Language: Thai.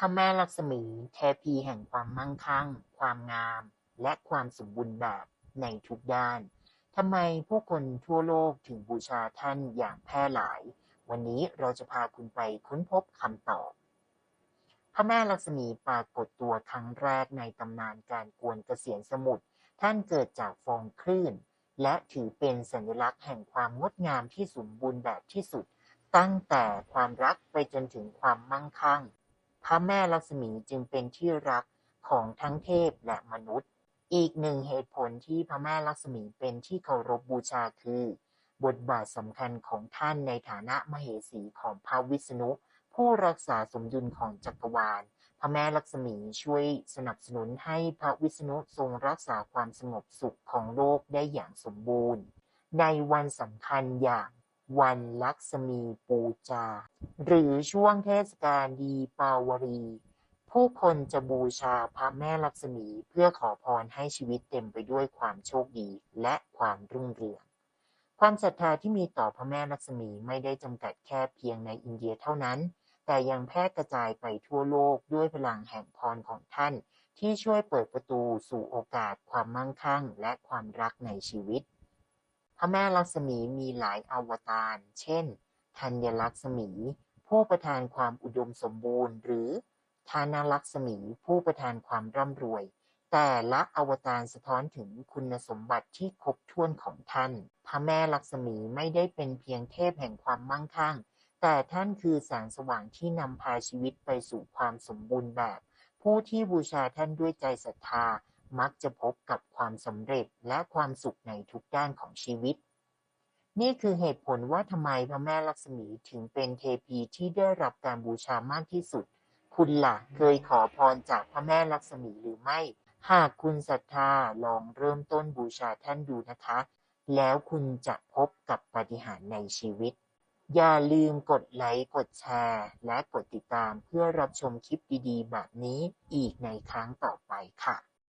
พระแม่ลักษมี เทพีแห่งความมั่งคั่ง ความงาม และความสมบูรณ์แบบในทุกด้านทำไมผู้คนทั่วโลกถึงบูชาท่านอย่างแพร่หลาย วันนี้เราจะพาคุณไปค้นพบคำตอบ พระแม่ลักษมีปรากฏตัวครั้งแรกในตำนานการกวนเกษียณสมุทร ท่านเกิดจากฟองคลื่น และถือเป็นสัญลักษณ์แห่งความงดงามที่สมบูรณ์แบบที่สุด ตั้งแต่ความรักไปจนถึงความมั่งคั่ง พระแม่ลักษมีจึงเป็นที่รักของทั้งเทพและมนุษย์ อีกหนึ่งเหตุผลที่พระแม่ลักษมีเป็นที่เคารพบูชาคือ บทบาทสำคัญของท่านในฐานะมเหสีของพระวิษณุ ผู้รักษาสมดุลของจักรวาล พระแม่ลักษมีช่วยสนับสนุนให้พระวิษณุทรงรักษาความสงบสุขของโลกได้อย่างสมบูรณ์ ในวันสำคัญอย่าง วันลักษมีปูจา หรือช่วงเทศกาลดีปาวรี ผู้คนจะบูชาพระแม่ลักษมีเพื่อขอพรให้ชีวิตเต็มไปด้วยความโชคดีและความรุ่งเรือง ความศรัทธาที่มีต่อพระแม่ลักษมีไม่ได้จำกัดแค่เพียงในอินเดียเท่านั้น แต่ยังแพร่กระจายไปทั่วโลกด้วยพลังแห่งพรของท่านที่ช่วยเปิดประตูสู่โอกาสความมั่งคั่งและความรักในชีวิต พระแม่ลักษมีมีหลายอวตาร เช่น ธัญลักษมี ผู้ประทานความอุดมสมบูรณ์ หรือทานาลักษมี ผู้ประทานความร่ำรวย แต่ละอวตารสะท้อนถึงคุณสมบัติที่ครบถ้วนของท่าน พระแม่ลักษมีไม่ได้เป็นเพียงเทพแห่งความมั่งคั่ง แต่ท่านคือแสงสว่างที่นำพาชีวิตไปสู่ความสมบูรณ์แบบ ผู้ที่บูชาท่านด้วยใจศรัทธา มักจะพบกับความสำเร็จและความสุขในทุกด้านของชีวิต นี่คือเหตุผลว่าทำไมพระแม่ลักษมีถึงเป็นเทพีที่ได้รับการบูชามากที่สุด คุณล่ะเคยขอพรจากพระแม่ลักษมีหรือไม่ หากคุณศรัทธาลองเริ่มต้นบูชาท่านดูนะคะ แล้วคุณจะพบกับปาฏิหาริย์ในชีวิตอย่าลืมกดไลค์กดแชร์และกดติดตามเพื่อรับชมคลิปดีๆ แบบนี้อีกในครั้งต่อไปค่ะ